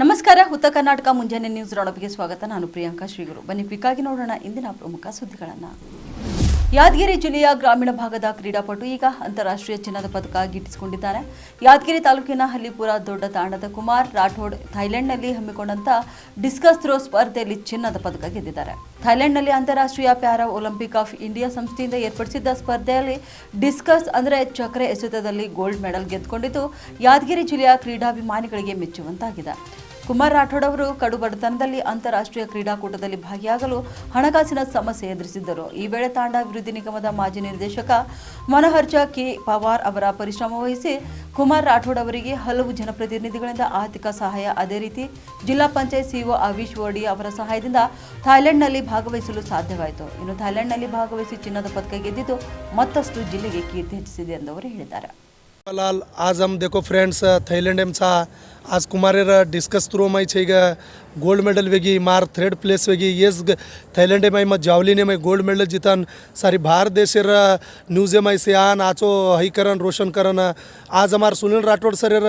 ನಮಸ್ಕಾರ ಉತ್ತರ ಕರ್ನಾಟಕ ಮುಂಜಾನೆ ನ್ಯೂಸ್ ರೌಂಡಪ್ಗೆ ಸ್ವಾಗತ. ನಾನು ಪ್ರಿಯಾಂಕಾ ಶ್ರೀಗುರು. ಬನ್ನಿ ಕ್ವಿಕ್ಕಾಗಿ ನೋಡೋಣ ಇಂದಿನ ಪ್ರಮುಖ ಸುದ್ದಿಗಳನ್ನು. ಯಾದಗಿರಿ ಜಿಲ್ಲೆಯ ಗ್ರಾಮೀಣ ಭಾಗದ ಕ್ರೀಡಾಪಟು ಈಗ ಅಂತಾರಾಷ್ಟ್ರೀಯ ಚಿನ್ನದ ಪದಕ ಗಿಟ್ಟಿಸಿಕೊಂಡಿದ್ದಾರೆ. ಯಾದಗಿರಿ ತಾಲೂಕಿನ ಹಲ್ಲಿಪುರ ದೊಡ್ಡ ತಾಂಡದ ಕುಮಾರ್ ರಾಠೋಡ್ ಥೈಲ್ಯಾಂಡ್ನಲ್ಲಿ ಹಮ್ಮಿಕೊಂಡಂತ ಡಿಸ್ಕಸ್ ಥ್ರೋ ಸ್ಪರ್ಧೆಯಲ್ಲಿ ಚಿನ್ನದ ಪದಕ ಗೆದ್ದಿದ್ದಾರೆ. ಥೈಲ್ಯಾಂಡ್ನಲ್ಲಿ ಅಂತಾರಾಷ್ಟ್ರೀಯ ಪ್ಯಾರಾ ಒಲಿಂಪಿಕ್ ಆಫ್ ಇಂಡಿಯಾ ಸಂಸ್ಥೆಯಿಂದ ಏರ್ಪಡಿಸಿದ್ದ ಸ್ಪರ್ಧೆಯಲ್ಲಿ ಡಿಸ್ಕಸ್ ಅಂದರೆ ಚಕ್ರ ಎಸೆತದಲ್ಲಿ ಗೋಲ್ಡ್ ಮೆಡಲ್ ಗೆದ್ದುಕೊಂಡಿದ್ದು, ಯಾದಗಿರಿ ಜಿಲ್ಲೆಯ ಕ್ರೀಡಾಭಿಮಾನಿಗಳಿಗೆ ಮೆಚ್ಚುವಂತಾಗಿದೆ. ಕುಮಾರ್ ರಾಠೋಡ್ ಅವರು ಕಡು ಬಡತನದಲ್ಲಿ ಅಂತಾರಾಷ್ಟ್ರೀಯ ಕ್ರೀಡಾಕೂಟದಲ್ಲಿ ಭಾಗಿಯಾಗಲು ಹಣಕಾಸಿನ ಸಮಸ್ಯೆ ಎದುರಿಸಿದ್ದರು. ಈ ವೇಳೆ ತಾಂಡ ಅಭಿವೃದ್ಧಿ ನಿಗಮದ ಮಾಜಿ ನಿರ್ದೇಶಕ ಮನೋಹರ್ ಝಾ ಕೆ. ಪವಾರ್ ಅವರ ಪರಿಶ್ರಮ ವಹಿಸಿ ಕುಮಾರ್ ರಾಠೋಡ್ ಅವರಿಗೆ ಹಲವು ಜನಪ್ರತಿನಿಧಿಗಳಿಂದ ಆರ್ಥಿಕ ಸಹಾಯ. ಅದೇ ರೀತಿ ಜಿಲ್ಲಾ ಪಂಚಾಯತ್ ಸಿಇಒ ಅವಿಶ್ ವರ್ಡಿ ಅವರ ಸಹಾಯದಿಂದ ಥಾಯ್ಲೆಂಡ್ನಲ್ಲಿ ಭಾಗವಹಿಸಲು ಸಾಧ್ಯವಾಯಿತು. ಇನ್ನು ಥಾಯ್ಲೆಂಡ್ನಲ್ಲಿ ಭಾಗವಹಿಸಿ ಚಿನ್ನದ ಪದಕ ಗೆದ್ದಿದ್ದು ಮತ್ತಷ್ಟು ಜಿಲ್ಲೆಗೆ ಕೀರ್ತಿ ಹೆಚ್ಚಿಸಿದೆ ಎಂದು ಅವರು ಹೇಳಿದ್ದಾರೆ. लाल आज हम देखो फ्रेंड्स थाईलैंड एम चा आज कुमारेर डिस्कस थ्रो माई छै। ग गोल्ड मेडल वेगी मार थर्ड प्लेस वेगी। येस ग थाईलैंड माई म जावलीने माई गोल्ड मेडल जितन सारी भारत देशेर न्यूज माई से आन आचो हई करन रोशन करन आज हमार सुनील राठोड सर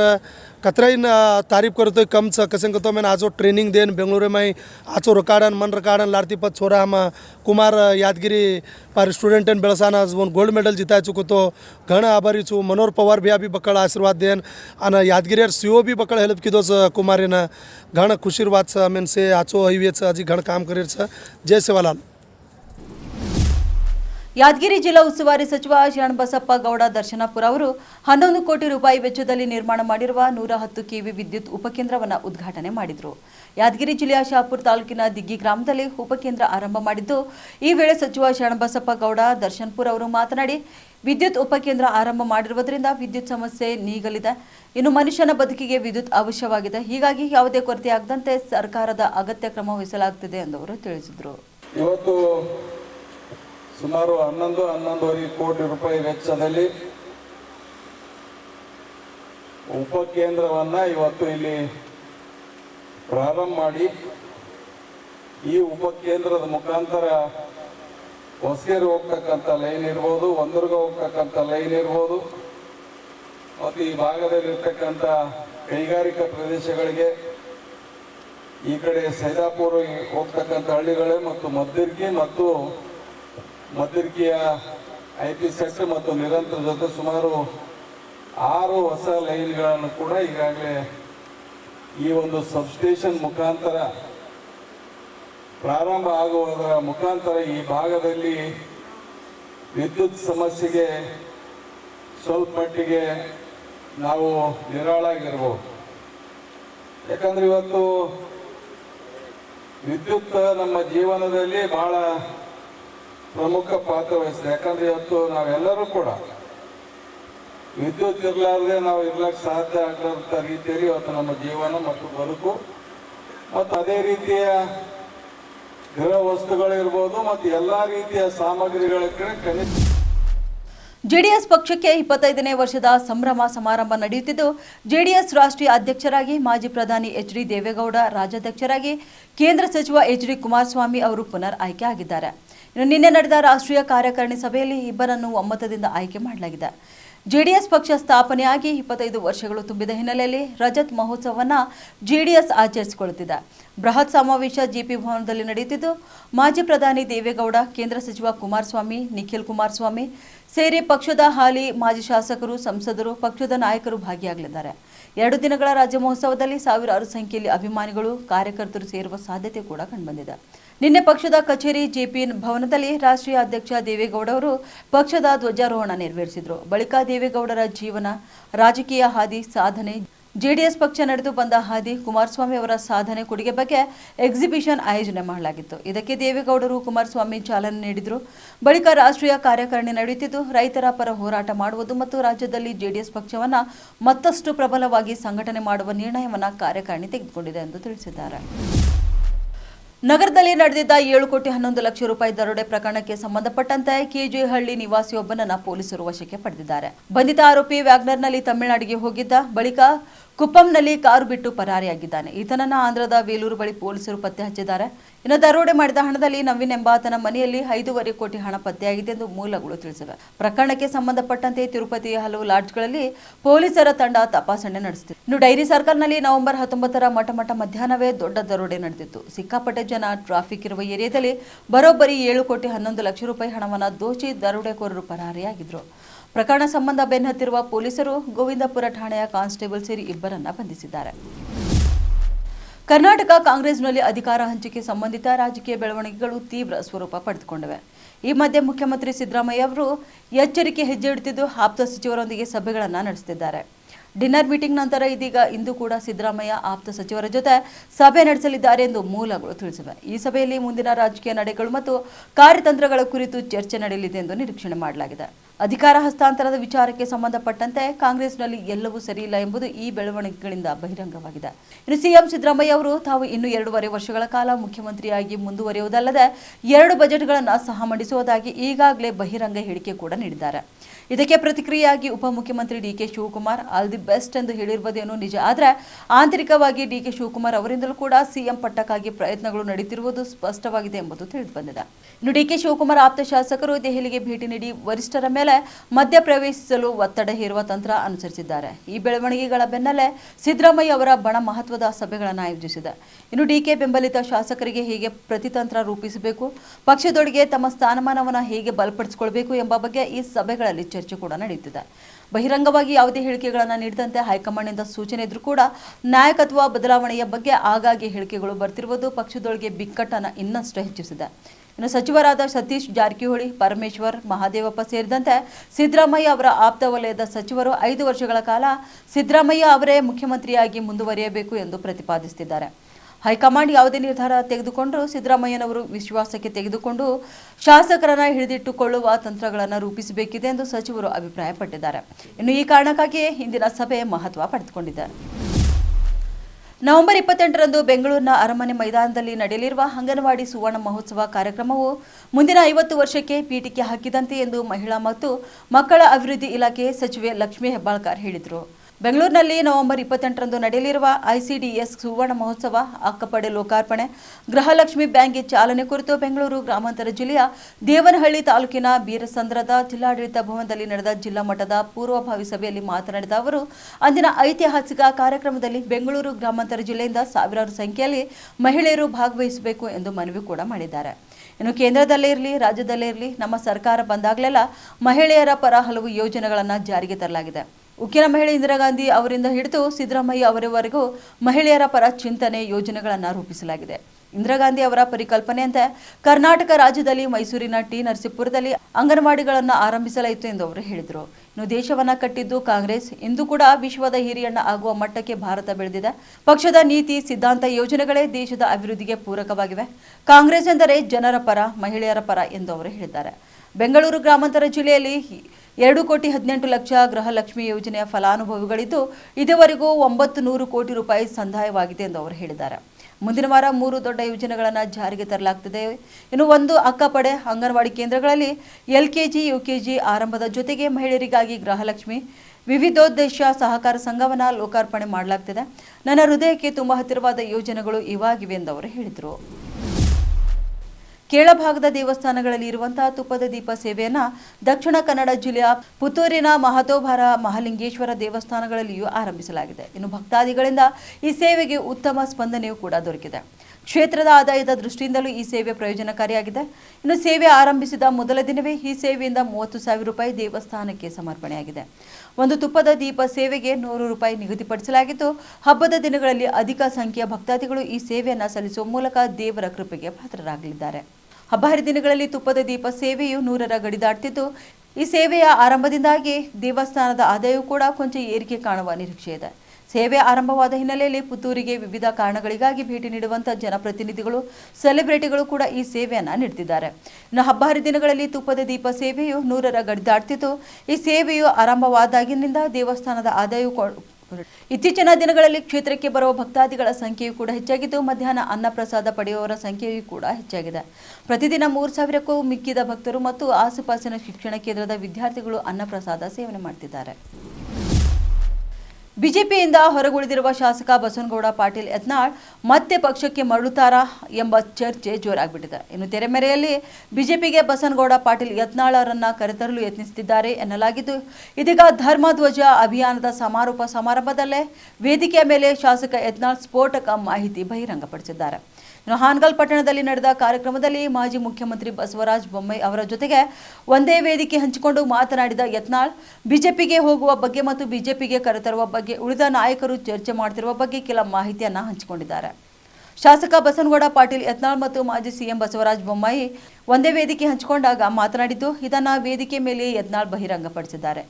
कतराईन तारीफ करतोय कमच कसे करतो मैं आजो ट्रेनिंग देन बेंगळुरू माई आचो रकाडन मन रकाडन लाडती पद छोरा हम कुमार यादगिरी पार स्टुडंट ಬೆಳಸಾನ ಒಂದು ಗೋಲ್ಡ್ ಮೆಡಲ್ जिताय चुकतो घण आभारी छु मनोहर पवार भी अभी बकळ आशीर्वाद देन आणि यादगिरीर सी ओ बी बकळ हेल्प किदोच कुमारीन घण खुशीर वाद छ मेन से आचो हईवेच अजी घण काम करीर छ ಯಾದಗಿರಿ ಜಿಲ್ಲಾ ಉಸ್ತುವಾರಿ ಸಚಿವ ಶರಣಬಸಪ್ಪ ಗೌಡ, ದರ್ಶನಪುರ ಅವರು ಹನ್ನೊಂದು ಕೋಟಿ ರೂಪಾಯಿ ವೆಚ್ಚದಲ್ಲಿ ನಿರ್ಮಾಣ ಮಾಡಿರುವ ನೂರ ಹತ್ತು ಕೆವಿ ವಿದ್ಯುತ್ ಉಪಕೇಂದ್ರವನ್ನು ಉದ್ಘಾಟನೆ ಮಾಡಿದರು. ಯಾದಗಿರಿ ಜಿಲ್ಲೆಯ ಶಾಪುರ್ ತಾಲೂಕಿನ ದಿಗ್ಗಿ ಗ್ರಾಮದಲ್ಲಿ ಉಪಕೇಂದ್ರ ಆರಂಭ ಮಾಡಿದ್ದು, ಈ ವೇಳೆ ಸಚಿವ ಶರಣಬಸಪ್ಪ ಗೌಡ, ದರ್ಶನ್ಪುರ್ ಅವರು ಮಾತನಾಡಿ, ವಿದ್ಯುತ್ ಉಪಕೇಂದ್ರ ಆರಂಭ ಮಾಡಿರುವುದರಿಂದ ವಿದ್ಯುತ್ ಸಮಸ್ಯೆ ನೀಗಲಿದೆ. ಇನ್ನು ಮನುಷ್ಯನ ಬದುಕಿಗೆ ವಿದ್ಯುತ್ ಅವಶ್ಯವಾಗಿದೆ. ಹೀಗಾಗಿ ಯಾವುದೇ ಕೊರತೆಯಾಗದಂತೆ ಸರ್ಕಾರದ ಅಗತ್ಯ ಕ್ರಮ ವಹಿಸಲಾಗುತ್ತಿದೆ ಎಂದು ಅವರು ತಿಳಿಸಿದರು. ಇವತ್ತು ಸುಮಾರು ಹನ್ನೊಂದು, ಹನ್ನೊಂದುವರೆ ಕೋಟಿ ರೂಪಾಯಿ ವೆಚ್ಚದಲ್ಲಿ ಉಪಕೇಂದ್ರವನ್ನು ಇವತ್ತು ಇಲ್ಲಿ ಪ್ರಾರಂಭ ಮಾಡಿ, ಈ ಉಪಕೇಂದ್ರದ ಮುಖಾಂತರ ಹೊಸಗೇರಿ ಹೋಗ್ತಕ್ಕಂಥ ಲೈನ್ ಇರ್ಬೋದು, ಒಂದರ್ಗ ಹೋಗ್ತಕ್ಕಂಥ ಲೈನ್ ಇರ್ಬೋದು, ಮತ್ತು ಈ ಭಾಗದಲ್ಲಿರ್ತಕ್ಕಂಥ ಕೈಗಾರಿಕಾ ಪ್ರದೇಶಗಳಿಗೆ ಈ ಕಡೆ ಸೈದಾಪುರ ಹೋಗ್ತಕ್ಕಂಥ ಹಳ್ಳಿಗಳೇ ಮತ್ತು ಮದ್ದಿರ್ಗಿ ಮತ್ತು ಮದ್ದಿರ್ಗಿಯ ಐ ಪಿ ಸೆಟ್ ಮತ್ತು ನಿರಂತರ ಜೊತೆ ಸುಮಾರು ಆರು ಹೊಸ ಲೈನ್ಗಳನ್ನು ಕೂಡ ಈಗಾಗಲೇ ಈ ಒಂದು ಸಬ್ಸ್ಟೇಷನ್ ಮುಖಾಂತರ ಪ್ರಾರಂಭ ಆಗುವುದರ ಮುಖಾಂತರ ಈ ಭಾಗದಲ್ಲಿ ವಿದ್ಯುತ್ ಸಮಸ್ಯೆಗೆ ಸ್ವಲ್ಪ ಮಟ್ಟಿಗೆ ನಾವು ನಿರಾಳಾಗಿರ್ಬೋದು ಯಾಕಂದ್ರೆ ಇವತ್ತು ವಿದ್ಯುತ್ ನಮ್ಮ ಜೀವನದಲ್ಲಿ ಬಹಳ ಪ್ರಮುಖ ಪಾತ್ರ ವಹಿಸಿದೆ ಯಾಕಂದ್ರೆ ಇವತ್ತು ನಾವೆಲ್ಲರೂ ಕೂಡ ವಿದ್ಯುತ್ ಇರಲಾರ್ದೆ ನಾವು ಇರ್ಲಕ್ಕೆ ಸಾಧ್ಯ ಆಗದಂಥ ರೀತಿಯಲ್ಲಿ ಇವತ್ತು ನಮ್ಮ ಜೀವನ ಮತ್ತು ಬದುಕು ಮತ್ತು ಅದೇ ರೀತಿಯ ಗೃಹ ವಸ್ತುಗಳಿರ್ಬೋದು ಮತ್ತು ಎಲ್ಲ ರೀತಿಯ ಸಾಮಗ್ರಿಗಳ ಕಡೆ ಕನಿಷ್ಠ ಜೆಡಿಎಸ್ ಪಕ್ಷಕ್ಕೆ ಇಪ್ಪತ್ತೈದನೇ ವರ್ಷದ ಸಂಭ್ರಮ ಸಮಾರಂಭ ನಡೆಯುತ್ತಿದ್ದು, ಜೆಡಿಎಸ್ ರಾಷ್ಟ್ರೀಯ ಅಧ್ಯಕ್ಷರಾಗಿ ಮಾಜಿ ಪ್ರಧಾನಿ ಎಚ್ ಡಿ ದೇವೇಗೌಡ, ರಾಜ್ಯಾಧ್ಯಕ್ಷರಾಗಿ ಕೇಂದ್ರ ಸಚಿವ ಎಚ್ ಡಿ ಕುಮಾರಸ್ವಾಮಿ ಅವರು ಪುನರ್ ಆಯ್ಕೆ ಆಗಿದ್ದಾರೆ. ಇನ್ನು ನಿನ್ನೆ ನಡೆದ ರಾಷ್ಟ್ರೀಯ ಕಾರ್ಯಕಾರಿಣಿ ಸಭೆಯಲ್ಲಿ ಇಬ್ಬರನ್ನು ಒಮ್ಮತದಿಂದ ಆಯ್ಕೆ ಮಾಡಲಾಗಿದೆ. ಜೆಡಿಎಸ್ ಪಕ್ಷ ಸ್ಥಾಪನೆಯಾಗಿ ಇಪ್ಪತ್ತೈದು ವರ್ಷಗಳು ತುಂಬಿದ ಹಿನ್ನೆಲೆಯಲ್ಲಿ ರಜತ್ ಮಹೋತ್ಸವವನ್ನು ಜೆಡಿಎಸ್ ಆಚರಿಸಿಕೊಳ್ಳುತ್ತಿದೆ. ಬೃಹತ್ ಸಮಾವೇಶ ಜಿಪಿ ಭವನದಲ್ಲಿ ನಡೆಯುತ್ತಿದ್ದು, ಮಾಜಿ ಪ್ರಧಾನಿ ದೇವೇಗೌಡ, ಕೇಂದ್ರ ಸಚಿವ ಕುಮಾರಸ್ವಾಮಿ, ನಿಖಿಲ್ ಕುಮಾರಸ್ವಾಮಿ ಸೇರಿ ಪಕ್ಷದ ಹಾಲಿ ಮಾಜಿ ಶಾಸಕರು, ಸಂಸದರು, ಪಕ್ಷದ ನಾಯಕರು ಭಾಗಿಯಾಗಲಿದ್ದಾರೆ. ಎರಡು ದಿನಗಳ ರಾಜ್ಯ ಮಹೋತ್ಸವದಲ್ಲಿ ಸಾವಿರಾರು ಸಂಖ್ಯೆಯಲ್ಲಿ ಅಭಿಮಾನಿಗಳು, ಕಾರ್ಯಕರ್ತರು ಸೇರುವ ಸಾಧ್ಯತೆ ಕೂಡ ಕಂಡುಬಂದಿದೆ. ನಿನ್ನೆ ಪಕ್ಷದ ಕಚೇರಿ ಜೆಪಿಎನ್ ಭವನದಲ್ಲಿ ರಾಷ್ಟ್ರೀಯ ಅಧ್ಯಕ್ಷ ದೇವೇಗೌಡ ಅವರು ಪಕ್ಷದ ಧ್ವಜಾರೋಹಣ ನೆರವೇರಿಸಿದರು. ಬಳಿಕ ದೇವೇಗೌಡರ ಜೀವನ, ರಾಜಕೀಯ ಹಾದಿ, ಸಾಧನೆ, ಜೆಡಿಎಸ್ ಪಕ್ಷ ನಡೆದು ಬಂದ ಹಾದಿ, ಕುಮಾರಸ್ವಾಮಿ ಅವರ ಸಾಧನೆ ಕೊಡುಗೆ ಬಗ್ಗೆ ಎಕ್ಸಿಬಿಷನ್ ಆಯೋಜನೆ ಮಾಡಲಾಗಿತ್ತು. ಇದಕ್ಕೆ ದೇವೇಗೌಡರು ಕುಮಾರಸ್ವಾಮಿ ಚಾಲನೆ ನೀಡಿದರು. ಬಳಿಕ ರಾಷ್ಟ್ರೀಯ ಕಾರ್ಯಕಾರಿಣಿ ನಡೆಯುತ್ತಿದ್ದು, ರೈತರ ಪರ ಹೋರಾಟ ಮಾಡುವುದು ಮತ್ತು ರಾಜ್ಯದಲ್ಲಿ ಜೆಡಿಎಸ್ ಪಕ್ಷವನ್ನು ಮತ್ತಷ್ಟು ಪ್ರಬಲವಾಗಿ ಸಂಘಟನೆ ಮಾಡುವ ನಿರ್ಣಯವನ್ನು ಕಾರ್ಯಕಾರಿಣಿ ತೆಗೆದುಕೊಂಡಿದೆ ಎಂದು ತಿಳಿಸಿದ್ದಾರೆ. ನಗರದಲ್ಲಿ ನಡೆದಿದ್ದ ಏಳು ಕೋಟಿ ಹನ್ನೊಂದು ಲಕ್ಷ ರೂಪಾಯಿ ದರೋಡೆ ಪ್ರಕರಣಕ್ಕೆ ಸಂಬಂಧಪಟ್ಟಂತೆ ಕೆಜೆಹಳ್ಳಿ ನಿವಾಸಿಯೊಬ್ಬನನ್ನ ಪೊಲೀಸರು ವಶಕ್ಕೆ ಪಡೆದಿದ್ದಾರೆ. ಬಂಧಿತ ಆರೋಪಿ ವ್ಯಾಗ್ನರ್ನಲ್ಲಿ ತಮಿಳುನಾಡಿಗೆ ಹೋಗಿದ್ದ ಬಳಿಕ ಕುಪ್ಪಂನಲ್ಲಿ ಕಾರು ಬಿಟ್ಟು ಪರಾರಿಯಾಗಿದ್ದಾನೆ. ಈತನನ್ನ ಆಂಧ್ರದ ವೇಲೂರು ಬಳಿ ಪೊಲೀಸರು ಪತ್ತೆ ಹಚ್ಚಿದ್ದಾರೆ. ಇನ್ನು ದರೋಡೆ ಮಾಡಿದ ಹಣದಲ್ಲಿ ನವೀನ್ ಎಂಬಾತನ ಮನೆಯಲ್ಲಿ ಐದೂವರೆ ಕೋಟಿ ಹಣ ಪತ್ತೆಯಾಗಿದೆ ಎಂದು ಮೂಲಗಳು ತಿಳಿಸಿವೆ. ಪ್ರಕರಣಕ್ಕೆ ಸಂಬಂಧಪಟ್ಟಂತೆ ತಿರುಪತಿಯ ಹಲವು ಲಾಡ್ಜ್ಗಳಲ್ಲಿ ಪೊಲೀಸರ ತಂಡ ತಪಾಸಣೆ ನಡೆಸಿದೆ ಇನ್ನು ಡೈರಿ ಸರ್ಕಲ್ನಲ್ಲಿ ನವೆಂಬರ್ ಹತ್ತೊಂಬತ್ತರ ಮಠ ಮಠ ಮಧ್ಯಾಹ್ನವೇ ದೊಡ್ಡ ದರೋಡೆ ನಡೆದಿತ್ತು. ಸಿಕ್ಕಾಪಟ್ಟೆ ಜನ ಟ್ರಾಫಿಕ್ ಇರುವ ಏರಿಯಾದಲ್ಲಿ ಬರೋಬ್ಬರಿ ಏಳು ಕೋಟಿ ಹನ್ನೊಂದು ಲಕ್ಷ ರೂಪಾಯಿ ಹಣವನ್ನು ದೋಚಿ ದರೋಡೆಕೋರರು ಪರಾರಿಯಾಗಿದ್ರು. ಪ್ರಕರಣ ಸಂಬಂಧ ಬೆನ್ನತ್ತಿರುವ ಪೊಲೀಸರು ಗೋವಿಂದಪುರ ಠಾಣೆಯ ಕಾನ್ಸ್ಟೇಬಲ್ ಸೇರಿ ಇಬ್ಬರನ್ನ ಬಂಧಿಸಿದ್ದಾರೆ. ಕರ್ನಾಟಕ ಕಾಂಗ್ರೆಸ್ನಲ್ಲಿ ಅಧಿಕಾರ ಹಂಚಿಕೆ ಸಂಬಂಧಿತ ರಾಜಕೀಯ ಬೆಳವಣಿಗೆಗಳು ತೀವ್ರ ಸ್ವರೂಪ ಪಡೆದುಕೊಂಡಿವೆ. ಈ ಮಧ್ಯೆ ಮುಖ್ಯಮಂತ್ರಿ ಸಿದ್ದರಾಮಯ್ಯ ಅವರು ಎಚ್ಚರಿಕೆ ಹೆಜ್ಜೆ ಇಡುತ್ತಿದ್ದು, ಆಪ್ತ ಸಚಿವರೊಂದಿಗೆ ಸಭೆಗಳನ್ನು ನಡೆಸುತ್ತಿದ್ದಾರೆ. ಡಿನ್ನರ್ ಮೀಟಿಂಗ್ ನಂತರ ಇದೀಗ ಇಂದು ಕೂಡ ಸಿದ್ದರಾಮಯ್ಯ ಆಪ್ತ ಸಚಿವರ ಜೊತೆ ಸಭೆ ನಡೆಸಲಿದ್ದಾರೆ ಎಂದು ಮೂಲಗಳು ತಿಳಿಸಿವೆ. ಈ ಸಭೆಯಲ್ಲಿ ಮುಂದಿನ ರಾಜಕೀಯ ನಡೆಗಳು ಮತ್ತು ಕಾರ್ಯತಂತ್ರಗಳ ಕುರಿತು ಚರ್ಚೆ ನಡೆಯಲಿದೆ ಎಂದು ನಿರೀಕ್ಷಣೆ ಮಾಡಲಾಗಿದೆ. ಅಧಿಕಾರ ಹಸ್ತಾಂತರದ ವಿಚಾರಕ್ಕೆ ಸಂಬಂಧಪಟ್ಟಂತೆ ಕಾಂಗ್ರೆಸ್ನಲ್ಲಿ ಎಲ್ಲವೂ ಸರಿಯಿಲ್ಲ ಎಂಬುದು ಈ ಬೆಳವಣಿಗೆಗಳಿಂದ ಬಹಿರಂಗವಾಗಿದೆ. ಇನ್ನು ಸಿಎಂ ಸಿದ್ದರಾಮಯ್ಯ ಅವರು ತಾವು ಇನ್ನು ಎರಡೂವರೆ ವರ್ಷಗಳ ಕಾಲ ಮುಖ್ಯಮಂತ್ರಿಯಾಗಿ ಮುಂದುವರಿಯುವುದಲ್ಲದೆ ಎರಡು ಬಜೆಟ್ಗಳನ್ನು ಸಹ ಮಂಡಿಸುವುದಾಗಿ ಈಗಾಗಲೇ ಬಹಿರಂಗ ಹೇಳಿಕೆ ಕೂಡ ನೀಡಿದ್ದಾರೆ. ಇದಕ್ಕೆ ಪ್ರತಿಕ್ರಿಯೆಯಾಗಿ ಉಪಮುಖ್ಯಮಂತ್ರಿ DK Shivakumar, all the best ಎಂದು ಹೇಳಿರುವುದೇನು ನಿಜ, ಆದರೆ ಆಂತರಿಕವಾಗಿ ಡಿಕೆ ಶಿವಕುಮಾರ್ ಅವರಿಂದಲೂ ಕೂಡ ಸಿಎಂ ಪಟ್ಟಕ್ಕಾಗಿ ಪ್ರಯತ್ನಗಳು ನಡೆಯುತ್ತಿರುವುದು ಸ್ಪಷ್ಟವಾಗಿದೆ ಎಂಬುದು ತಿಳಿದುಬಂದಿದೆ. ಇನ್ನು ಡಿಕೆ ಶಿವಕುಮಾರ್ ಆಪ್ತ ಶಾಸಕರು ದೆಹಲಿಗೆ ಭೇಟಿ ನೀಡಿ ವರಿಷ್ಠರ ಮೇಲೆ ಮಧ್ಯ ಪ್ರವೇಶಿಸಲು ಒತ್ತಡ ಹೇರುವ ತಂತ್ರ ಅನುಸರಿಸಿದ್ದಾರೆ. ಈ ಬೆಳವಣಿಗೆಗಳ ಬೆನ್ನಲ್ಲೇ ಸಿದ್ದರಾಮಯ್ಯ ಅವರ ಬಣ ಮಹತ್ವದ ಸಭೆಗಳನ್ನು ಆಯೋಜಿಸಿದೆ. ಇನ್ನು ಡಿಕೆ ಬೆಂಬಲಿತ ಶಾಸಕರಿಗೆ ಹೇಗೆ ಪ್ರತಿತಂತ್ರ ರೂಪಿಸಬೇಕು, ಪಕ್ಷದೊಳಗೆ ತಮ್ಮ ಸ್ಥಾನಮಾನವನ್ನು ಹೇಗೆ ಬಲಪಡಿಸಿಕೊಳ್ಬೇಕು ಎಂಬ ಬಗ್ಗೆ ಈ ಸಭೆಗಳಲ್ಲಿ ಚರ್ಚೆ ಕೂಡ ನಡೆಯುತ್ತಿದೆ ಬಹಿರಂಗವಾಗಿ ಯಾವುದೇ ಹೇಳಿಕೆಗಳನ್ನು ನೀಡಿದಂತೆ ಹೈಕಮಾಂಡ್ನಿಂದ ಸೂಚನೆ ಇದ್ರೂ ಕೂಡ ನಾಯಕತ್ವ ಬದಲಾವಣೆಯ ಬಗ್ಗೆ ಆಗಾಗ್ಗೆ ಹೇಳಿಕೆಗಳು ಬರ್ತಿರುವುದು ಪಕ್ಷದೊಳಗೆ ಬಿಕ್ಕಟ್ಟನ್ನು ಇನ್ನಷ್ಟು ಹೆಚ್ಚಿಸಿದೆ. ಇನ್ನು ಸಚಿವರಾದ ಸತೀಶ್ ಜಾರಕಿಹೊಳಿ, ಪರಮೇಶ್ವರ್, ಮಹಾದೇವಪ್ಪ ಸೇರಿದಂತೆ ಸಿದ್ದರಾಮಯ್ಯ ಅವರ ಆಪ್ತ ವಲಯದ ಸಚಿವರು ಐದು ವರ್ಷಗಳ ಕಾಲ ಸಿದ್ದರಾಮಯ್ಯ ಅವರೇ ಮುಖ್ಯಮಂತ್ರಿಯಾಗಿ ಮುಂದುವರಿಯಬೇಕು ಎಂದು ಪ್ರತಿಪಾದಿಸುತ್ತಿದ್ದಾರೆ ಹೈಕಮಾಂಡ್ ಯಾವುದೇ ನಿರ್ಧಾರ ತೆಗೆದುಕೊಂಡರೂ ಸಿದ್ದರಾಮಯ್ಯನವರು ವಿಶ್ವಾಸಕ್ಕೆ ತೆಗೆದುಕೊಂಡು ಶಾಸಕರನ್ನು ಹಿಡಿದಿಟ್ಟುಕೊಳ್ಳುವ ತಂತ್ರಗಳನ್ನು ರೂಪಿಸಬೇಕಿದೆ ಎಂದು ಸಚಿವರು ಅಭಿಪ್ರಾಯಪಟ್ಟಿದ್ದಾರೆ. ಇನ್ನು ಈ ಕಾರಣಕ್ಕಾಗಿಯೇ ಇಂದಿನ ಸಭೆ ಮಹತ್ವ ಪಡೆದುಕೊಂಡಿದೆ. ನವೆಂಬರ್ ಇಪ್ಪತ್ತೆಂಟರಂದು ಬೆಂಗಳೂರಿನ ಅರಮನೆ ಮೈದಾನದಲ್ಲಿ ನಡೆಯಲಿರುವ ಅಂಗನವಾಡಿ ಸುವರ್ಣ ಮಹೋತ್ಸವ ಕಾರ್ಯಕ್ರಮವು ಮುಂದಿನ ಐವತ್ತು ವರ್ಷಕ್ಕೆ ಪೀಠಿಕೆ ಹಾಕಿದಂತೆ ಎಂದು ಮಹಿಳಾ ಮತ್ತು ಮಕ್ಕಳ ಅಭಿವೃದ್ಧಿ ಇಲಾಖೆ ಸಚಿವೆ ಲಕ್ಷ್ಮೀ ಹೆಬ್ಬಾಳ್ಕರ್ ಹೇಳಿದರು. ಬೆಂಗಳೂರಿನಲ್ಲಿ ನವೆಂಬರ್ ಇಪ್ಪತ್ತೆಂಟರಂದು ನಡೆಯಲಿರುವ ಐಸಿಡಿಎಸ್ ಸುವರ್ಣ ಮಹೋತ್ಸವ ಅಕ್ಕಪಡೆ ಲೋಕಾರ್ಪಣೆ. ಗೃಹಲಕ್ಷ್ಮಿ ಬ್ಯಾಂಕ್ಗೆ ಚಾಲನೆ ಕುರಿತು ಬೆಂಗಳೂರು ಗ್ರಾಮಾಂತರ ಜಿಲ್ಲೆಯ ದೇವನಹಳ್ಳಿ ತಾಲೂಕಿನ ಬೀರಸಂದ್ರದ ಜಿಲ್ಲಾಡಳಿತ ಭವನದಲ್ಲಿ ನಡೆದ ಜಿಲ್ಲಾ ಮಟ್ಟದ ಪೂರ್ವಭಾವಿ ಸಭೆಯಲ್ಲಿ ಮಾತನಾಡಿದ ಅವರು, ಅಂದಿನ ಐತಿಹಾಸಿಕ ಕಾರ್ಯಕ್ರಮದಲ್ಲಿ ಬೆಂಗಳೂರು ಗ್ರಾಮಾಂತರ ಜಿಲ್ಲೆಯಿಂದ ಸಾವಿರಾರು ಸಂಖ್ಯೆಯಲ್ಲಿ ಮಹಿಳೆಯರು ಭಾಗವಹಿಸಬೇಕು ಎಂದು ಮನವಿ ಕೂಡ ಮಾಡಿದ್ದಾರೆ. ಇನ್ನು ಕೇಂದ್ರದಲ್ಲೇ ಇರಲಿ, ರಾಜ್ಯದಲ್ಲೇ ಇರಲಿ, ನಮ್ಮ ಸರ್ಕಾರ ಬಂದಾಗಲೆಲ್ಲ ಮಹಿಳೆಯರ ಪರ ಹಲವು ಯೋಜನೆಗಳನ್ನು ಜಾರಿಗೆ ತರಲಾಗಿದೆ. ಉಕ್ಕಿನ ಮಹಿಳೆ ಇಂದಿರಾ ಗಾಂಧಿ ಅವರಿಂದ ಹಿಡಿದು ಸಿದ್ದರಾಮಯ್ಯ ಅವರವರೆಗೂ ಮಹಿಳೆಯರ ಪರ ಚಿಂತನೆ ಯೋಜನೆಗಳನ್ನು ರೂಪಿಸಲಾಗಿದೆ. ಇಂದಿರಾ ಗಾಂಧಿ ಅವರ ಪರಿಕಲ್ಪನೆಯಂತೆ ಕರ್ನಾಟಕ ರಾಜ್ಯದಲ್ಲಿ ಮೈಸೂರಿನ ಟಿ ನರಸೀಪುರದಲ್ಲಿ ಅಂಗನವಾಡಿಗಳನ್ನು ಆರಂಭಿಸಲಾಯಿತು ಎಂದು ಅವರು ಹೇಳಿದರು. ಇನ್ನು ದೇಶವನ್ನ ಕಟ್ಟಿದ್ದು ಕಾಂಗ್ರೆಸ್. ಇಂದು ಕೂಡ ವಿಶ್ವದ ಹಿರಿಯಣ್ಣ ಆಗುವ ಮಟ್ಟಕ್ಕೆ ಭಾರತ ಬೆಳೆದಿದೆ. ಪಕ್ಷದ ನೀತಿ, ಸಿದ್ಧಾಂತ, ಯೋಜನೆಗಳೇ ದೇಶದ ಅಭಿವೃದ್ಧಿಗೆ ಪೂರಕವಾಗಿವೆ. ಕಾಂಗ್ರೆಸ್ ಎಂದರೆ ಜನರ ಪರ, ಮಹಿಳೆಯರ ಪರ ಎಂದು ಅವರು ಹೇಳಿದ್ದಾರೆ. ಬೆಂಗಳೂರು ಗ್ರಾಮಾಂತರ ಜಿಲ್ಲೆಯಲ್ಲಿ ಎರಡು ಕೋಟಿ ಹದಿನೆಂಟು ಲಕ್ಷ ಗೃಹಲಕ್ಷ್ಮಿ ಯೋಜನೆಯ ಫಲಾನುಭವಿಗಳಿದ್ದು, ಇದುವರೆಗೂ ಒಂಬತ್ತು ನೂರು ಕೋಟಿ ರೂಪಾಯಿ ಸಂದಾಯವಾಗಿದೆ ಎಂದು ಅವರು ಹೇಳಿದ್ದಾರೆ. ಮುಂದಿನ ವಾರ ಮೂರು ದೊಡ್ಡ ಯೋಜನೆಗಳನ್ನು ಜಾರಿಗೆ ತರಲಾಗ್ತದೆ. ಇನ್ನು ಒಂದು ಅಕ್ಕಪಡೆ ಅಂಗನವಾಡಿ ಕೇಂದ್ರಗಳಲ್ಲಿ ಎಲ್ಕೆಜಿ, ಯುಕೆಜಿ ಆರಂಭದ ಜೊತೆಗೆ ಮಹಿಳೆಯರಿಗಾಗಿ ಗೃಹಲಕ್ಷ್ಮಿ ವಿವಿಧೋದ್ದೇಶ ಸಹಕಾರ ಸಂಘವನ್ನು ಲೋಕಾರ್ಪಣೆ ಮಾಡಲಾಗ್ತಿದೆ. ನನ್ನ ಹೃದಯಕ್ಕೆ ತುಂಬ ಹತ್ತಿರವಾದ ಯೋಜನೆಗಳು ಇವಾಗಿವೆ ಎಂದು ಅವರು ಹೇಳಿದರು. ಕೇಳಭಾಗದ ದೇವಸ್ಥಾನಗಳಲ್ಲಿ ಇರುವಂತಹ ತುಪ್ಪದ ದೀಪ ಸೇವೆಯನ್ನು ದಕ್ಷಿಣ ಕನ್ನಡ ಜಿಲ್ಲೆಯ ಪುತ್ತೂರಿನ ಮಹತೋಭಾರ ಮಹಾಲಿಂಗೇಶ್ವರ ದೇವಸ್ಥಾನಗಳಲ್ಲಿಯೂ ಆರಂಭಿಸಲಾಗಿದೆ. ಇನ್ನು ಭಕ್ತಾದಿಗಳಿಂದ ಈ ಸೇವೆಗೆ ಉತ್ತಮ ಸ್ಪಂದನೆಯೂ ಕೂಡ ದೊರಕಿದೆ. ಕ್ಷೇತ್ರದ ಆದಾಯದ ದೃಷ್ಟಿಯಿಂದಲೂ ಈ ಸೇವೆ ಪ್ರಯೋಜನಕಾರಿಯಾಗಿದೆ. ಇನ್ನು ಸೇವೆ ಆರಂಭಿಸಿದ ಮೊದಲ ದಿನವೇ ಈ ಸೇವೆಯಿಂದ ಮೂವತ್ತು ಸಾವಿರ ರೂಪಾಯಿ ದೇವಸ್ಥಾನಕ್ಕೆ ಸಮರ್ಪಣೆಯಾಗಿದೆ. ಒಂದು ತುಪ್ಪದ ದೀಪ ಸೇವೆಗೆ ನೂರು ರೂಪಾಯಿ ನಿಗದಿಪಡಿಸಲಾಗಿದ್ದು, ಹಬ್ಬದ ದಿನಗಳಲ್ಲಿ ಅಧಿಕ ಸಂಖ್ಯೆಯ ಭಕ್ತಾದಿಗಳು ಈ ಸೇವೆಯನ್ನು ಸಲ್ಲಿಸುವ ಮೂಲಕ ದೇವರ ಕೃಪೆಗೆ ಪಾತ್ರರಾಗಲಿದ್ದಾರೆ. ಹಬ್ಬ ಹರಿದಿನಗಳಲ್ಲಿ ತುಪ್ಪದ ದೀಪ ಸೇವೆಯು ನೂರರ ಗಡಿ ದಾಟ್ತಿದ್ದು ಈ ಸೇವೆಯ ಆರಂಭದಿಂದಾಗಿ ದೇವಸ್ಥಾನದ ಆದಾಯವೂ ಕೂಡ ಕೊಂಚ ಏರಿಕೆ ಕಾಣುವ ನಿರೀಕ್ಷೆ ಇದೆ. ಸೇವೆ ಆರಂಭವಾದ ಹಿನ್ನೆಲೆಯಲ್ಲಿ ಪುತ್ತೂರಿಗೆ ವಿವಿಧ ಕಾರಣಗಳಿಗಾಗಿ ಭೇಟಿ ನೀಡುವಂಥ ಜನಪ್ರತಿನಿಧಿಗಳು, ಸೆಲೆಬ್ರಿಟಿಗಳು ಕೂಡ ಈ ಸೇವೆಯನ್ನು ನೀಡ್ತಿದ್ದಾರೆ. ಇನ್ನು ಹಬ್ಬ ಹರಿದಿನಗಳಲ್ಲಿ ತುಪ್ಪದ ದೀಪ ಸೇವೆಯು ನೂರರ ಗಡಿ ಈ ಸೇವೆಯು ಆರಂಭವಾದಾಗಿನಿಂದ ದೇವಸ್ಥಾನದ ಆದಾಯವು ಇತ್ತೀಚಿನ ದಿನಗಳಲ್ಲಿ ಕ್ಷೇತ್ರಕ್ಕೆ ಬರುವ ಭಕ್ತಾದಿಗಳ ಸಂಖ್ಯೆಯೂ ಕೂಡ ಹೆಚ್ಚಾಗಿದ್ದು, ಮಧ್ಯಾಹ್ನ ಅನ್ನಪ್ರಸಾದ ಪಡೆಯುವವರ ಸಂಖ್ಯೆಯೂ ಕೂಡ ಹೆಚ್ಚಾಗಿದೆ. ಪ್ರತಿದಿನ ಮೂರು ಸಾವಿರಕ್ಕೂ ಮಿಕ್ಕಿದ ಭಕ್ತರು ಮತ್ತು ಆಸುಪಾಸಿನ ಶಿಕ್ಷಣ ಕೇಂದ್ರದ ವಿದ್ಯಾರ್ಥಿಗಳು ಅನ್ನಪ್ರಸಾದ ಸೇವನೆ ಮಾಡ್ತಿದ್ದಾರೆ. ಬಿಜೆಪಿಯಿಂದ ಹೊರಗುಳಿದಿರುವ ಶಾಸಕ ಬಸವನಗೌಡ ಪಾಟೀಲ್ ಯತ್ನಾಳ್ ಮತ್ತೆ ಪಕ್ಷಕ್ಕೆ ಮರಳುತ್ತಾರಾ ಎಂಬ ಚರ್ಚೆ ಜೋರಾಗಿಬಿಟ್ಟಿದೆ. ಇನ್ನು ತೆರೆಮೆರೆಯಲ್ಲಿ ಬಿಜೆಪಿಗೆ ಬಸವನಗೌಡ ಪಾಟೀಲ್ ಯತ್ನಾಳ್ ಅವರನ್ನ ಕರೆತರಲು ಯತ್ನಿಸುತ್ತಿದ್ದಾರೆ ಎನ್ನಲಾಗಿದ್ದು, ಇದೀಗ ಧರ್ಮಧ್ವಜ ಅಭಿಯಾನದ ಸಮಾರೋಪ ಸಮಾರಂಭದಲ್ಲೇ ವೇದಿಕೆಯ ಮೇಲೆ ಶಾಸಕ ಯತ್ನಾಳ್ ಸ್ಫೋಟಕ ಮಾಹಿತಿ ಬಹಿರಂಗಪಡಿಸಿದ್ದಾರೆ. ಇನ್ನು ಹಾನಗಲ್ ಪಟ್ಟಣದಲ್ಲಿ ನಡೆದ ಕಾರ್ಯಕ್ರಮದಲ್ಲಿ ಮಾಜಿ ಮುಖ್ಯಮಂತ್ರಿ ಬಸವರಾಜ ಬೊಮ್ಮಾಯಿ ಅವರ ಜೊತೆಗೆ ಒಂದೇ ವೇದಿಕೆ ಹಂಚಿಕೊಂಡು ಮಾತನಾಡಿದ ಯತ್ನಾಳ್, ಬಿಜೆಪಿಗೆ ಹೋಗುವ ಬಗ್ಗೆ ಮತ್ತು ಬಿಜೆಪಿಗೆ ಕರೆತರುವ ಬಗ್ಗೆ ಉಳಿದ ನಾಯಕರು ಚರ್ಚೆ ಮಾಡ್ತಿರುವ ಬಗ್ಗೆ ಕೆಲ ಮಾಹಿತಿಯನ್ನ ಹಂಚಿಕೊಂಡಿದ್ದಾರೆ. ಶಾಸಕ ಬಸನಗೌಡ, ಪಾಟೀಲ್ ಯತ್ನಾಳ್ ಮತ್ತು ಮಾಜಿ ಸಿಎಂ ಬಸವರಾಜ ಬೊಮ್ಮಾಯಿ ಒಂದೇ ವೇದಿಕೆ ಹಂಚಿಕೊಂಡಾಗ ಮಾತನಾಡಿದ್ದು, ಇದನ್ನ ವೇದಿಕೆ ಮೇಲೆ ಯತ್ನಾಳ್ ಬಹಿರಂಗಪಡಿಸಿದ್ದಾರೆ.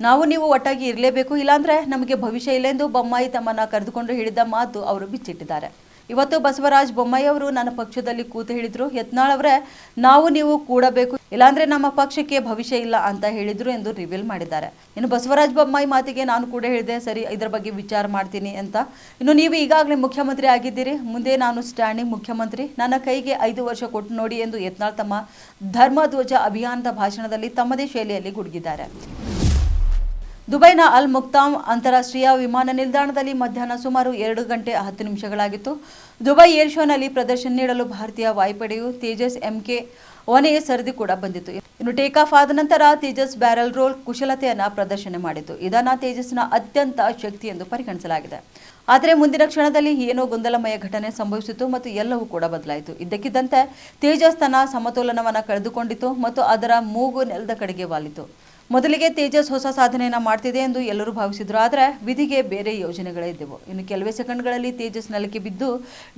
ನಾವು ನೀವು ಒಟ್ಟಾಗಿ ಇರಲೇಬೇಕು, ಇಲ್ಲಾಂದ್ರೆ ನಮಗೆ ಭವಿಷ್ಯ ಇಲ್ಲ ಎಂದು ಬೊಮ್ಮಾಯಿ ತಮ್ಮನ್ನ ಕರೆದುಕೊಂಡು ಹೇಳಿದ ಮಾತು ಅವರು ಬಿಚ್ಚಿಟ್ಟಿದ್ದಾರೆ. ಇವತ್ತು ಬಸವರಾಜ ಬೊಮ್ಮಾಯಿ ಅವರು ನನ್ನ ಪಕ್ಷದಲ್ಲಿ ಕೂತು ಹೇಳಿದ್ರು. ಯತ್ನಾಳ್ ಅವರೇ, ನಾವು ನೀವು ಕೂಡಬೇಕು. ಇಲ್ಲಾಂದ್ರೆ ನಮ್ಮ ಪಕ್ಷಕ್ಕೆ ಭವಿಷ್ಯ ಇಲ್ಲ ಅಂತ ಹೇಳಿದ್ರು ಎಂದು ರಿವೀಲ್ ಮಾಡಿದ್ದಾರೆ. ಇನ್ನು ಬಸವರಾಜ ಬೊಮ್ಮಾಯಿ ಮಾತಿಗೆ ನಾನು ಕೂಡ ಹೇಳಿದೆ, ಸರಿ, ಇದರ ಬಗ್ಗೆ ವಿಚಾರ ಮಾಡ್ತೀನಿ ಅಂತ. ಇನ್ನು ನೀವು ಈಗಾಗಲೇ ಮುಖ್ಯಮಂತ್ರಿ ಆಗಿದ್ದೀರಿ. ಮುಂದೆ ನಾನು ಸ್ಟ್ಯಾಂಡಿಂಗ್ ಮುಖ್ಯಮಂತ್ರಿ. ನನ್ನ ಕೈಗೆ ಐದು ವರ್ಷ ಕೊಟ್ಟು ನೋಡಿ ಎಂದು ಯತ್ನಾಳ್ ತಮ್ಮ ಧರ್ಮಧ್ವಜ ಅಭಿಯಾನದ ಭಾಷಣದಲ್ಲಿ ತಮ್ಮದೇ ಶೈಲಿಯಲ್ಲಿ ಗುಡುಗಿದ್ದಾರೆ. ದುಬೈನ ಅಲ್ ಮುಕ್ತಾಮ್ ಅಂತಾರಾಷ್ಟ್ರೀಯ ವಿಮಾನ ನಿಲ್ದಾಣದಲ್ಲಿ ಮಧ್ಯಾಹ್ನ ಸುಮಾರು ಎರಡು ಗಂಟೆ ಹತ್ತು ನಿಮಿಷಗಳಾಗಿತ್ತು. ದುಬೈ ಏರ್ ಶೋನಲ್ಲಿ ಪ್ರದರ್ಶನ ನೀಡಲು ಭಾರತೀಯ ವಾಯುಪಡೆಯು ತೇಜಸ್ ಎಂಕೆ ಒನ್ ಎ ಸರದಿ ಕೂಡ ಬಂದಿತ್ತು. ಇನ್ನು ಟೇಕ್ ಆಫ್ ಆದ ನಂತರ ತೇಜಸ್ ಬ್ಯಾರಲ್ ರೋಲ್ ಕುಶಲತೆಯನ್ನ ಪ್ರದರ್ಶನ ಮಾಡಿತು. ಇದನ್ನ ತೇಜಸ್ನ ಅತ್ಯಂತ ಶಕ್ತಿ ಎಂದು ಪರಿಗಣಿಸಲಾಗಿದೆ. ಆದರೆ ಮುಂದಿನ ಕ್ಷಣದಲ್ಲಿ ಏನೋ ಗೊಂದಲಮಯ ಘಟನೆ ಸಂಭವಿಸಿತು ಮತ್ತು ಎಲ್ಲವೂ ಕೂಡ ಬದಲಾಯಿತು. ಇದ್ದಕ್ಕಿದ್ದಂತೆ ತೇಜಸ್ ತನ್ನ ಸಮತೋಲನವನ್ನು ಕಳೆದುಕೊಂಡಿತು ಮತ್ತು ಅದರ ಮೂಗು ನೆಲದ ಕಡೆಗೆ ವಾಲಿತು. ಮೊದಲಿಗೆ ತೇಜಸ್ ಹೊಸ ಸಾಧನೆಯನ್ನ ಮಾಡ್ತಿದೆ ಎಂದು ಎಲ್ಲರೂ ಭಾವಿಸಿದ್ರು. ಆದರೆ ವಿಧಿಗೆ ಬೇರೆ ಯೋಜನೆಗಳೇ ಇದ್ದವು. ಇನ್ನು ಕೆಲವೇ ಸೆಕೆಂಡ್ಗಳಲ್ಲಿ ತೇಜಸ್ ನೆಲಕ್ಕೆ ಬಿದ್ದು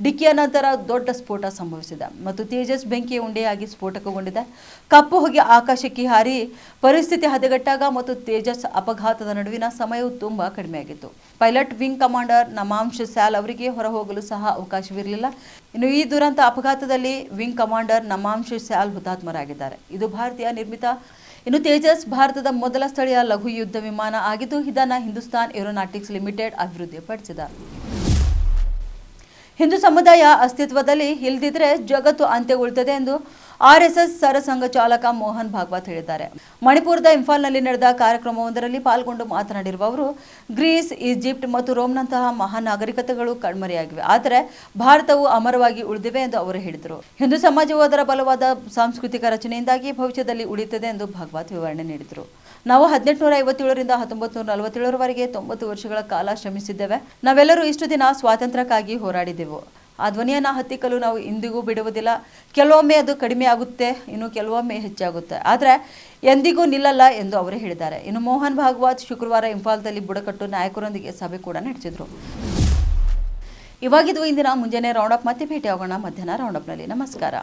ಡಿಕ್ಕಿಯ ನಂತರ ದೊಡ್ಡ ಸ್ಫೋಟ ಸಂಭವಿಸಿದೆ. ಮತ್ತು ತೇಜಸ್ ಬೆಂಕಿಯ ಉಂಡೆಯಾಗಿ ಸ್ಫೋಟಕಗೊಂಡಿದೆ. ಕಪ್ಪು ಹೋಗಿ ಆಕಾಶಕ್ಕೆ ಹಾರಿ ಪರಿಸ್ಥಿತಿ ಹದಗೆಟ್ಟಾಗ ಮತ್ತು ತೇಜಸ್ ಅಪಘಾತದ ನಡುವಿನ ಸಮಯವು ತುಂಬಾ ಕಡಿಮೆಯಾಗಿತ್ತು. Pilot wing commander Namansh Syal ಅವರಿಗೆ ಹೊರಹೋಗಲು ಸಹ ಅವಕಾಶವಿರಲಿಲ್ಲ. ಇನ್ನು ಈ ದುರಂತ ಅಪಘಾತದಲ್ಲಿ ವಿಂಗ್ ಕಮಾಂಡರ್ ನಮಾಂಶ್ ಸ್ಯಾಲ್ ಹುತಾತ್ಮರಾಗಿದ್ದಾರೆ. ಇದು ಭಾರತೀಯ ನಿರ್ಮಿತ ಇನ್ನು ತೇಜಸ್ ಭಾರತದ ಮೊದಲ ಸ್ಥಳೀಯ ಲಘು ಯುದ್ಧ ವಿಮಾನ ಆಗಿದ್ದು ಇದನ್ನು ಹಿಂದೂಸ್ತಾನ್ ಏರೋನಾಟಿಕ್ಸ್ ಲಿಮಿಟೆಡ್ ಅಭಿವೃದ್ಧಿಪಡಿಸಿದೆ. ಹಿಂದೂ ಸಮುದಾಯ ಅಸ್ತಿತ್ವದಲ್ಲಿ ಇಲ್ದಿದ್ರೆ ಜಗತ್ತು ಅಂತ್ಯಗೊಳ್ಳುತ್ತದೆ ಎಂದು ಆರ್ಎಸ್ಎಸ್ ಸರಸಂಘ ಚಾಲಕ ಮೋಹನ್ ಭಾಗವತ್ ಹೇಳಿದ್ದಾರೆ. ಮಣಿಪುರದ ಇಂಫಾಲ್ನಲ್ಲಿ ನಡೆದ ಕಾರ್ಯಕ್ರಮವೊಂದರಲ್ಲಿ ಪಾಲ್ಗೊಂಡು ಮಾತನಾಡಿರುವ ಅವರು, ಗ್ರೀಸ್, ಈಜಿಪ್ಟ್ ಮತ್ತು ರೋಮ್ನಂತಹ ಮಹಾನ್ ನಾಗರಿಕತೆಗಳು ಕಣ್ಮರೆಯಾಗಿವೆ. ಆದರೆ ಭಾರತವು ಅಮರವಾಗಿ ಉಳಿದಿವೆ ಎಂದು ಅವರು ಹೇಳಿದರು. ಹಿಂದೂ ಸಮಾಜವು ಅದರ ಬಲವಾದ ಸಾಂಸ್ಕೃತಿಕ ರಚನೆಯಿಂದಾಗಿ ಭವಿಷ್ಯದಲ್ಲಿ ಉಳಿಯುತ್ತದೆ ಎಂದು ಭಾಗವತ್ ವಿವರಣೆ ನೀಡಿದರು. ನಾವು ಹದಿನೆಂಟುನೂರ ಐವತ್ತೇಳರಿಂದ ಹತ್ತೊಂಬತ್ತು ನೂರ ನಲವತ್ತೇಳರವರೆಗೆ ತೊಂಬತ್ತು ವರ್ಷಗಳ ಕಾಲ ಶ್ರಮಿಸಿದ್ದೇವೆ. ನಾವೆಲ್ಲರೂ ಇಷ್ಟು ದಿನ ಸ್ವಾತಂತ್ರ್ಯಕ್ಕಾಗಿ ಹೋರಾಡಿದೆವು. ಆ ಧ್ವನಿಯನ್ನು ಹತ್ತಿಕ್ಕಲು ನಾವು ಇಂದಿಗೂ ಬಿಡುವುದಿಲ್ಲ. ಕೆಲವೊಮ್ಮೆ ಅದು ಕಡಿಮೆ ಆಗುತ್ತೆ, ಇನ್ನು ಕೆಲವೊಮ್ಮೆ ಹೆಚ್ಚಾಗುತ್ತೆ. ಆದರೆ ಎಂದಿಗೂ ನಿಲ್ಲಲ್ಲ ಎಂದು ಅವರು ಹೇಳಿದ್ದಾರೆ. ಇನ್ನು ಮೋಹನ್ ಭಾಗವತ್ ಶುಕ್ರವಾರ ಇಂಫಾಲ್ದಲ್ಲಿ ಬುಡಕಟ್ಟು ನಾಯಕರೊಂದಿಗೆ ಸಭೆ ಕೂಡ ನಡೆಸಿದರು. ಇವಾಗಿದ್ದು ಇಂದಿನ ಮುಂಜಾನೆ ರೌಂಡಪ್ ಮತ್ತೆ ಭೇಟಿಯಾಗೋಣ ಮಧ್ಯಾಹ್ನ ರೌಂಡಪ್ನಲ್ಲಿ ನಮಸ್ಕಾರ.